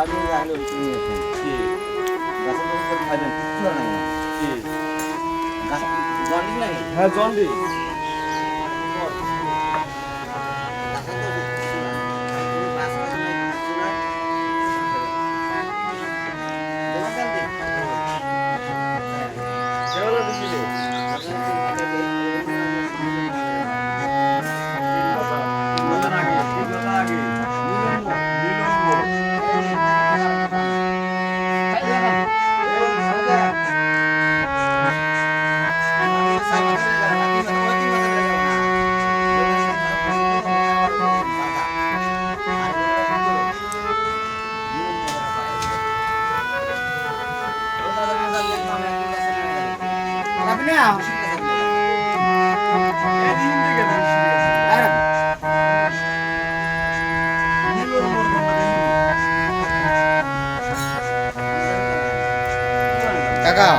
আমি আগে নিয়ে আসুন। কি গাছের উপর খাবেন কিচ্ছু না গাছ জন্ডিস নাই হ্যাঁ জন্ডি কেমন দিছিলে মোর কাকা।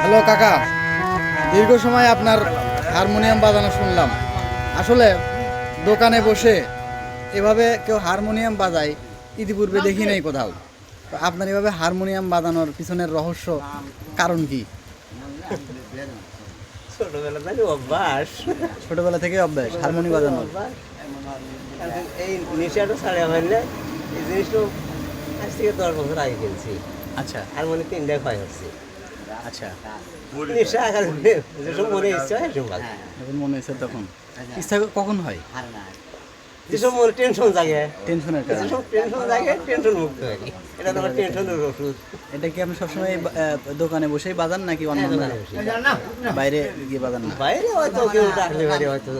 হ্যালো কাকা দীর্ঘ সময় আপনার হারমোনিয়াম বাজানো শুনলাম। আসলে দোকানে বসে এভাবে কেউ হারমোনিয়াম বাজায় ইতিপূর্বে দেখি নাই কোথাও। তো আপনার এভাবে হারমোনিয়াম বাজানোর পিছনের রহস্য কারণ কি? ছোটবেলা থেকে অভ্যাস। ছোটবেলা থেকে অভ্যাস হারমোনি বাজানোর। এই নেশাটা ছাড়া হয় না এই জিনিসটা আজ থেকে দশ বছর আগে কিনছি আচ্ছা। আর মনে তিনটা ক্ষয় হচ্ছে। আচ্ছা। নেশা মনে ইচ্ছা হয় মনে তখন। ইচ্ছা কখন হয়? যেসব মনে টেনশন জাগে। টেনশনের কারণে। যেসব টেনশন জাগে টেনশন মুক্ত হয় এটা তোমার টেনশনের ওষুধ। এটা কি আপনি সবসময় দোকানে বসেই বাজান নাকি অন্য হ্যাঁ, বসে। বাইরে গিয়ে বাজান না? বাইরে হয়তো কেউ ডাকলে বাইরে হয়তো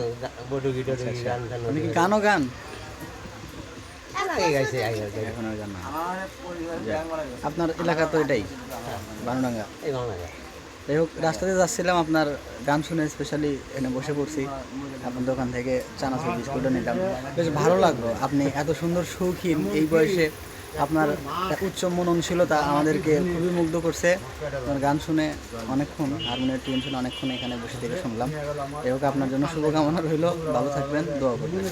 বটু গান টান আপনি গানও গান? এখন আর গান আপনার এলাকা তো এটাই বানুডাঙ্গা। এই আগে যাই হোক, রাস্তাতে যাচ্ছিলাম, আপনার গান শুনে স্পেশালি এখানে বসে পড়ছি। আপনার দোকান থেকে চানাচুর বিস্কুটও নিলাম। বেশ ভালো লাগল। আপনি এত সুন্দর শৌখিন এই বয়সে আপনার উচ্চ মননশীলতা আমাদেরকে খুবই মুগ্ধ করছে। আপনার গান শুনে অনেকক্ষণ হারমোনিয়াম টিউন শুনে অনেকক্ষণ এখানে বসে থেকে শুনলাম। হোক, আপনার জন্য শুভকামনা রইল। ভালো থাকবেন, দোয়া করবেন।